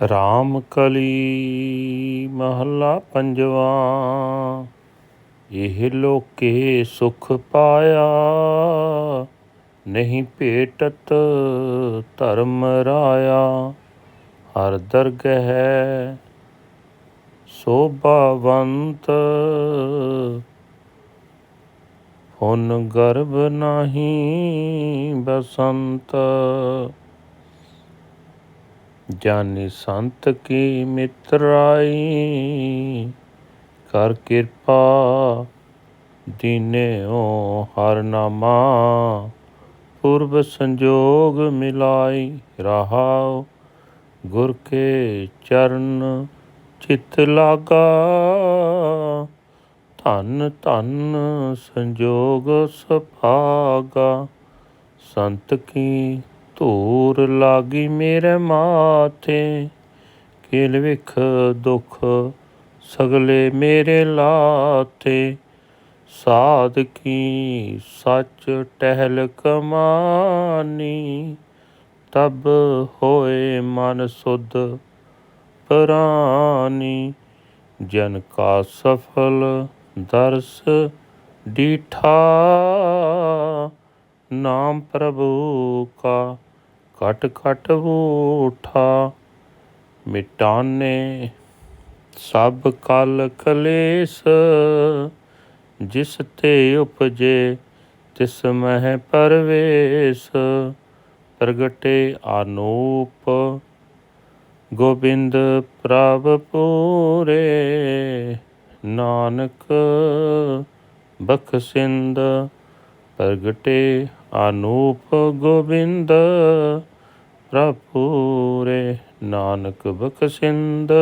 ਰਾਮ ਕਲੀ ਮਹੱਲਾ ਪੰਜਵਾ, ਇਹ ਲੋਕੇ ਸੁਖ ਪਾਇਆ, ਨਹੀਂ ਭੇਟਤ ਧਰਮ ਰਾਇਆ। ਹਰ ਦਰਗਹਿ ਸੋਭਾਵੰਤ ਹੁਨ ਗਰਭ ਨਹੀਂ ਬਸੰਤ। ਜਾਨੀ ਸੰਤ ਕੀ ਮਿਤਰਾਈ, ਕਰ ਕਿਰਪਾ ਦੀਨੇਓ ਹਰ ਨਾਮਾ। ਪੁਰਬ ਸੰਜੋਗ ਮਿਲਾਈ ਰਹਾਉ, ਗੁਰ ਕੇ ਚਰਨ ਚਿਤ ਲਾਗਾ। ਧਨ ਧਨ ਸੰਜੋਗ ਸੁਭਾਗਾ, ਸੰਤ ਕੀ ਧੂਰ ਲਾਗੀ ਮੇਰੇ ਮਾਥੇ, ਕਿਲ ਵਿਖ ਦੁਖ ਸਗਲੇ ਮੇਰੇ ਲਾਤੇ ਸਾਧ ਕੀ ਸੱਚ ਟਹਿਲ ਕਮਾਨੀ, ਤਬ ਹੋਏ ਮਨ ਸੁਧ ਪ੍ਰਾਨੀ। ਜਨ ਕਾ ਸਫਲ ਦਰਸ ਡੀਠਾ ਨਾਮ ਪ੍ਰਭੂ ਕਾ ਕਟ ਕਟ ਊਠਾ ਮਿਟਾਨੇ ਸਭ ਕਲ ਕਲੇਸ਼, ਜਿਸ ਤੇ ਉਪਜੇ ਤਿਸ ਮਹਿ ਪਰਵੇਸ਼। ਪ੍ਰਗਟੇ ਆਨੂਪ, ਗੋਬਿੰਦ ਪ੍ਰਭ ਪੂਰੇ। ਨਾਨਕ ਬਖਸ਼ਿੰਦ ਪ੍ਰਗਟੇ ਅਨੂਪ ਗੋਬਿੰਦ ਪ੍ਰਭ ਪੂਰੇ ਨਾਨਕ ਬਖਸ਼ਿੰਦ।